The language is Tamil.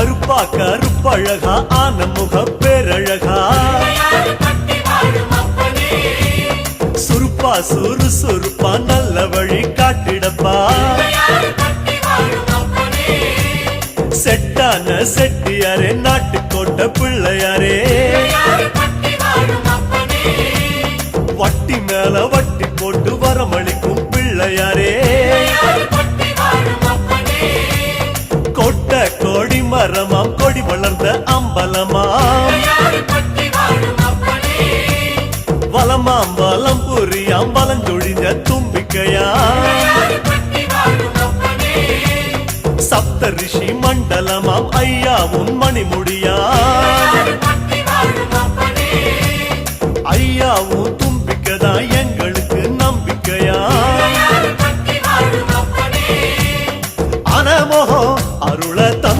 கருப்பா கருப்பழகா ஆன முக பேரழகா. சுருப்பா சுறு சுருப்பா நல்ல வழி காட்டிடப்பா. செட்டான செட்டியாரே நாட்டுக்கோட்டை பிள்ளையாரே. வட்டி மேல வட்டி போட்டு வரமளிக்கும் பிள்ளையாரே. அம்பலமாம் வலமாம் வலம் புரியாம் வலஞ்சொழிஞ்ச தும்பிக்கையா? சப்த ரிஷி மண்டலமாம் ஐயாவும் மணிமுடியா? ஐயாவும் தும்பிக்கதான் எங்களுக்கு நம்பிக்கையா? அனமோகம் அருள